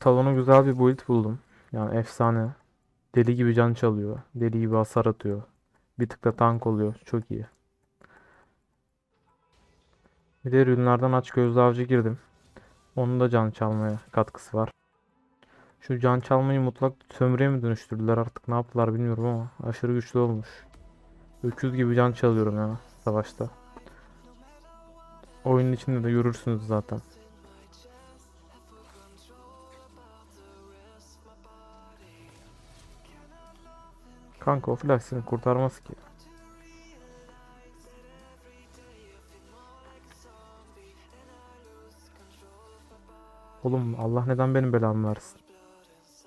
Talona güzel bir build buldum. Yani efsane. Deli gibi can çalıyor. Deli gibi hasar atıyor. Bir tık da tank oluyor. Çok iyi. Bir de ürünlerden aç gözlü avcı girdim. Onun da can çalmaya katkısı var. Şu can çalmayı mutlak sömürüye mi dönüştürdüler artık ne yaptılar bilmiyorum ama aşırı güçlü olmuş. Öküz gibi can çalıyorum ya savaşta. Oyunun içinde de görürsünüz zaten. Kanka o flash seni kurtarmaz ki. Oğlum Allah neden benim belamı versin?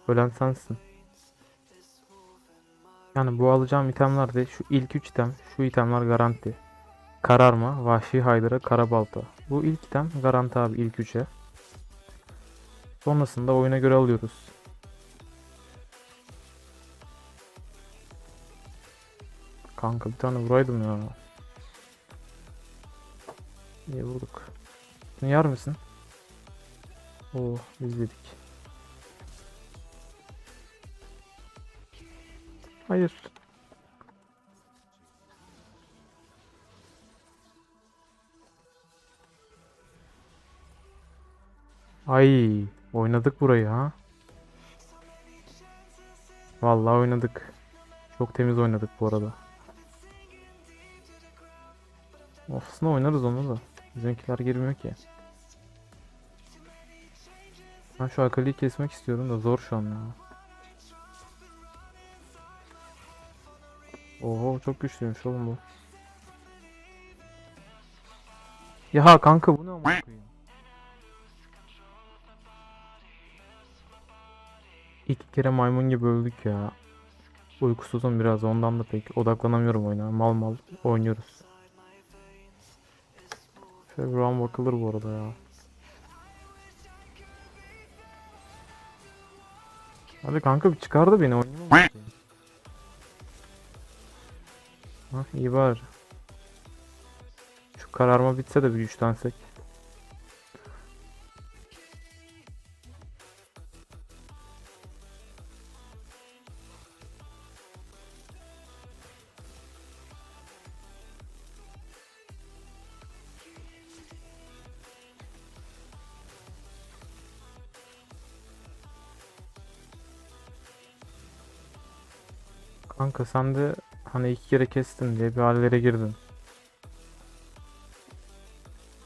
Ölen sensin. Yani bu alacağım itemler de şu ilk 3 item, şu itemler garanti. Kararma, Vahşi Haydara, Karabalta. Bu ilk item garanti abi ilk 3'e. Sonrasında oyuna göre alıyoruz. Kanka bir tane vuraydım ya. İyi vurduk. Bunu yer misin? Oh izledik. Hayır. Ay, oynadık burayı ha. Vallahi oynadık. Çok temiz oynadık bu arada. Aslında oynarız onu da. Bizimkiler girmiyor ki. Ben şu Akali'yi kesmek istiyorum da zor şu an ya. Oho çok güçlüymüş oğlum bu. Ya kanka bu ne amına koyayım? İki kere maymun gibi öldük ya. Uykusuzum biraz ondan da pek odaklanamıyorum oyuna. Mal mal oynuyoruz. Şöyle bakılır bu arada ya. Hadi kanka bir çıkar da beni oynayalım. bakayım. Hah iyi bari. Şu kararma bitse de bir güçlensek. Kanka sen de hani iki kere kestin diye bir hallere girdin.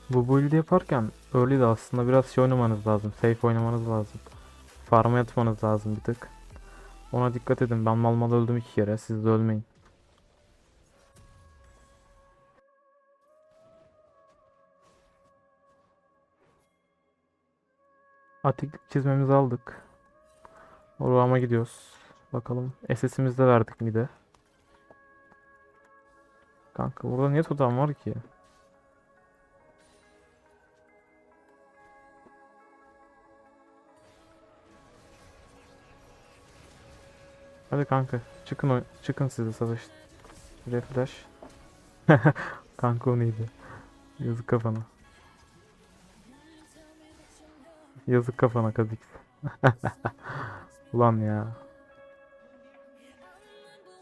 Bu build yaparken öyle de aslında biraz şey oynamanız lazım. Safe oynamanız lazım. Farm'a yatmanız lazım bir tık. Ona dikkat edin. Ben mal mal öldüm iki kere. Siz de ölmeyin. Atik çizmemizi aldık. Orama gidiyoruz. Bakalım. SS'imizi de verdik mi de. Kanka burada niye totem var ki? Hadi kanka çıkın çıkın siz de savaş. Refresh. Kanka o neydi? Yazık kafana. Yazık kafana Kazik. Ulan ya.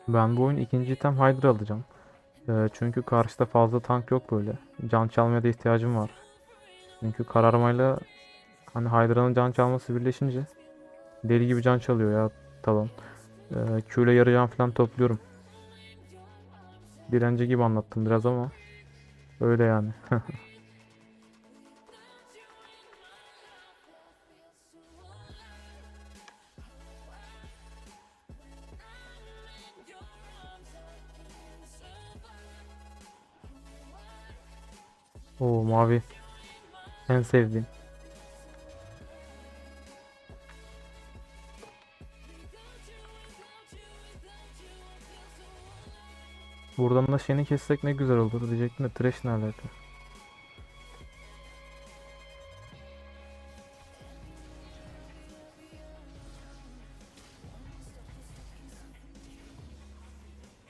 Ben bu oyun ikinci item Hydra alacağım. Ee, çünkü karşıda fazla tank yok böyle. Can çalmaya da ihtiyacım var. Çünkü kararmayla hani Hydra'nın can çalması birleşince deli gibi can çalıyor ya talon. Ee, Q ile yarı can falan topluyorum. Direnci gibi anlattım biraz ama öyle yani. Oo mavi. En sevdiğim. Buradan da şeyini kessek ne güzel olur diyecektim de trash ne alaka?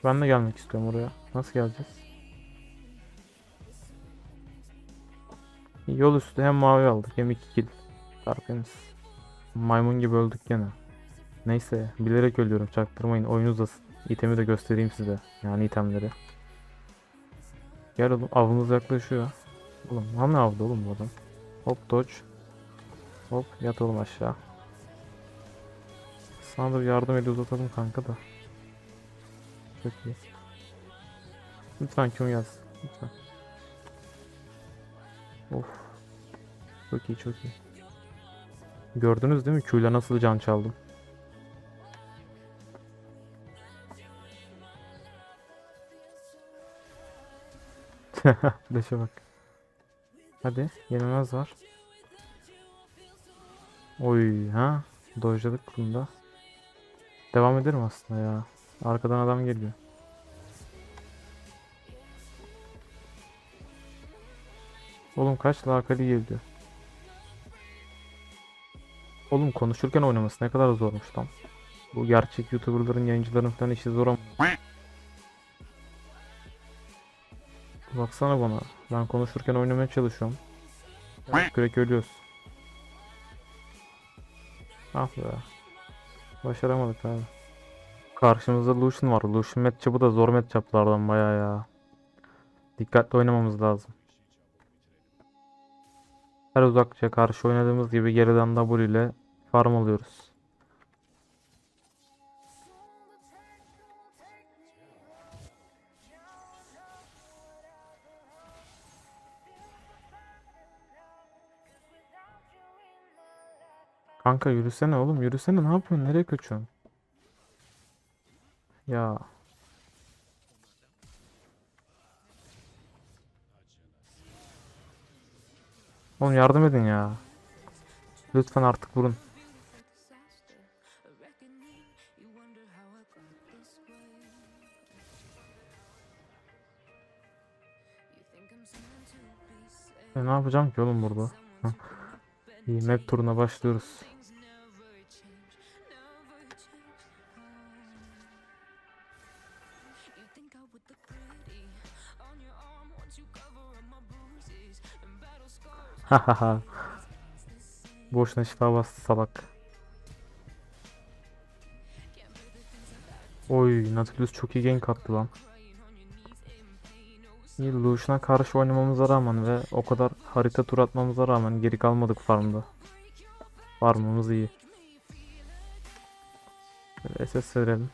Ben de gelmek istiyorum oraya. Nasıl geleceğiz? Yol üstü hem mavi aldık hem iki kill. Tertemiz. Maymun gibi öldük gene. Neyse bilerek ölüyorum çaktırmayın oyun uzasın. İtemi de göstereyim size. Yani itemleri. Gel oğlum avımız yaklaşıyor. Oğlum hani avdı oğlum bu adam. Hop dodge. Hop yat oğlum aşağı. Sana da bir yardım ediyor uzatalım kanka da. Çok iyi. Lütfen Q'un yaz. Lütfen. Of. Çok iyi çok iyi. Gördünüz değil mi Q'yla nasıl can çaldım? Leşe bak. Hadi yenilmez var. Oy ha. Dojladık bunda. Devam ederim aslında ya. Arkadan adam geliyor. Oğlum kaç lakali geliyor. Oğlum konuşurken oynaması ne kadar zormuş lan. Bu gerçek YouTuber'ların, yayıncıların falan işi zor ama. Baksana bana. Ben konuşurken oynamaya çalışıyorum. Kürek ölüyoruz. Ah be. Başaramadık abi. Karşımızda Lucian var. Lucian matchup'ı da zor matchup'lardan bayağı ya. Dikkatli oynamamız lazım. Her uzakça karşı oynadığımız gibi geriden W ile farm alıyoruz. Kanka yürüsene oğlum yürüsene ne yapıyorsun nereye kaçıyorsun? Ya oğlum yardım edin ya. Lütfen artık vurun. E, ne yapacağım ki oğlum burada? İyi map turuna başlıyoruz. Hahaha. Boşuna şifa bastı salak. Oy Nautilus çok iyi gank attı lan. Lucian'a karşı oynamamıza rağmen ve o kadar harita tur atmamıza rağmen geri kalmadık farmda. Farmımız iyi. Böyle SS verelim.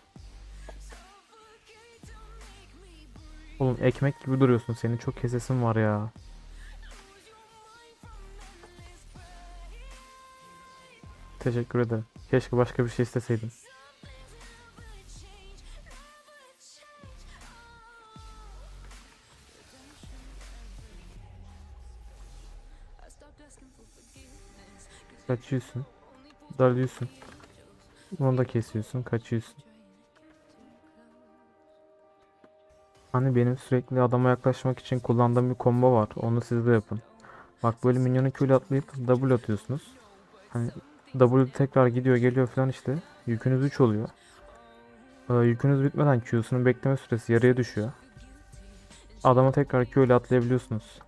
Oğlum ekmek gibi duruyorsun. Senin çok kesesin var ya. Teşekkür ederim. Keşke başka bir şey isteseydim. Kaçıyorsun. Dalıyorsun. Onu da kesiyorsun. Kaçıyorsun. Hani benim sürekli adama yaklaşmak için kullandığım bir combo var. Onu siz de yapın. Bak böyle minyonu Q ile atlayıp W atıyorsunuz. Hani W tekrar gidiyor geliyor falan işte. Yükünüz 3 oluyor. Ee, yükünüz bitmeden Q'sunun bekleme süresi yarıya düşüyor. Adama tekrar Q ile atlayabiliyorsunuz.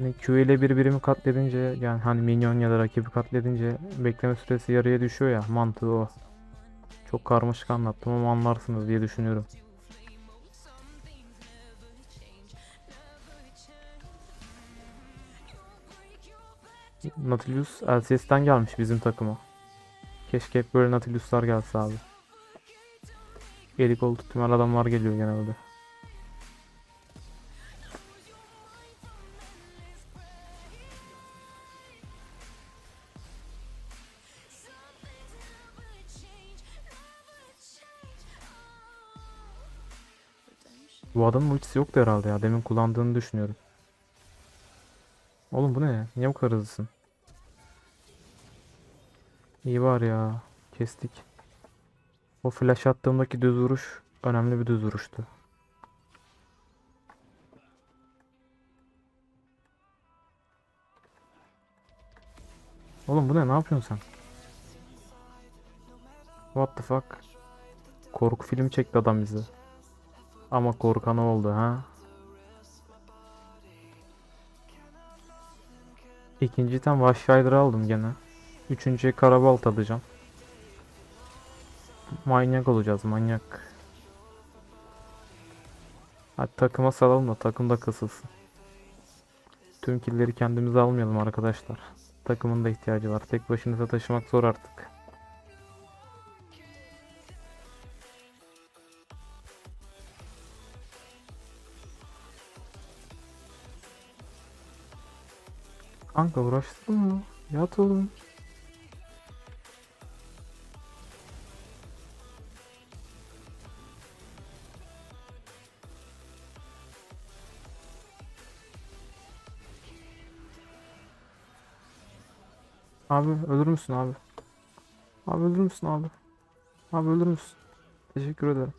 Hani Q ile bir birimi katledince yani hani minyon ya da rakibi katledince bekleme süresi yarıya düşüyor ya mantığı o. Çok karmaşık anlattım ama anlarsınız diye düşünüyorum. Nautilus LCS'den gelmiş bizim takıma. Keşke hep böyle Nautilus'lar gelse abi. Eli kol tutmayan adamlar geliyor genelde. Bu adamın ultisi yoktu herhalde ya. Demin kullandığını düşünüyorum. Oğlum bu ne? Niye bu kadar hızlısın? İyi var ya. Kestik. O flash attığımdaki düz vuruş önemli bir düz vuruştu. Oğlum bu ne? Ne yapıyorsun sen? What the fuck? Korku filmi çekti adam bize. Ama korkan oldu ha. İkinci item Vahşi Hydra aldım gene. Üçüncüye Karabalt alacağım. Manyak olacağız manyak. Hadi takıma salalım da takım da kasılsın. Tüm killleri kendimize almayalım arkadaşlar. Takımın da ihtiyacı var. Tek başınıza taşımak zor artık. Kanka uğraştın mı? Yat oğlum. Abi ölür müsün abi? Abi ölür müsün abi? Abi ölür müsün? Teşekkür ederim.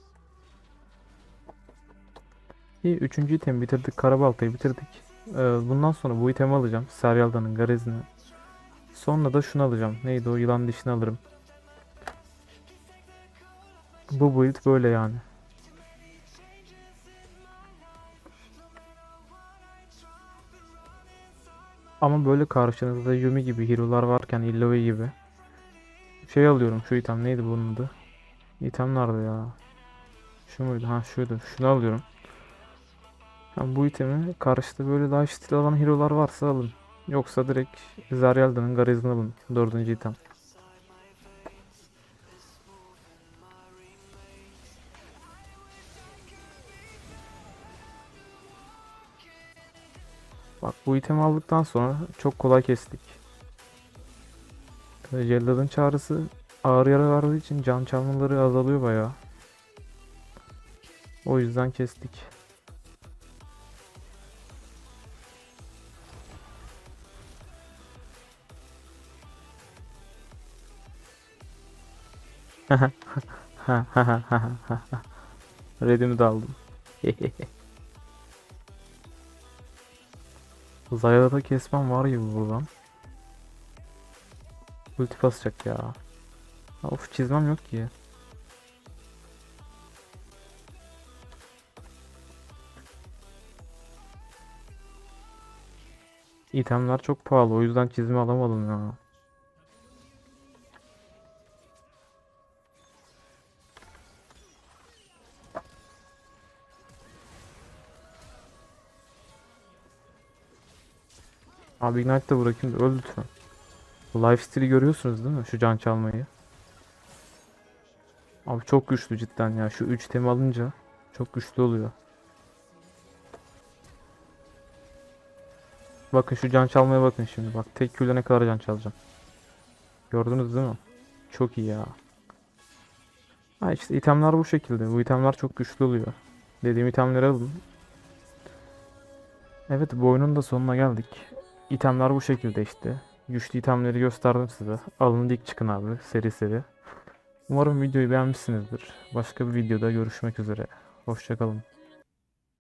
İyi üçüncü itemi bitirdik. Karabaltayı bitirdik. Ee, bundan sonra bu itemi alacağım. Seryalda'nın garezini. Sonra da şunu alacağım. Neydi o yılan dişini alırım. Bu build böyle yani. Ama böyle karşınızda Yumi gibi hero'lar varken Illaoi gibi. Şey alıyorum şu item neydi bunun adı? İtem nerede ya? Şu muydu? Ha şuydu. Şunu alıyorum. Yani bu itemi karşıda böyle daha stil alan hero'lar varsa alın. Yoksa direkt Zaryalda'nın Garezini alın. Dördüncü item. Bak bu itemi aldıktan sonra çok kolay kestik. Cellad'ın çağrısı ağır yara verdiği için can çalmaları azalıyor bayağı. O yüzden kestik. Redimi de aldım. Zayada da kesmem var gibi buradan. Ulti basacak ya. Of çizmem yok ki. İtemler çok pahalı o yüzden çizme alamadım ya. Abi Ignite de bırakayım da öl lütfen. Lifesteal'i görüyorsunuz değil mi? Şu can çalmayı. Abi çok güçlü cidden ya. Şu 3 temi alınca çok güçlü oluyor. Bakın şu can çalmaya bakın şimdi. Bak tek Q'yle ne kadar can çalacağım. Gördünüz değil mi? Çok iyi ya. Ha işte itemler bu şekilde. Bu itemler çok güçlü oluyor. Dediğim itemleri alın. Evet bu oyunun da sonuna geldik. İtemler bu şekilde işte. Güçlü itemleri gösterdim size. Alın dik çıkın abi seri seri. Umarım videoyu beğenmişsinizdir. Başka bir videoda görüşmek üzere. Hoşçakalın.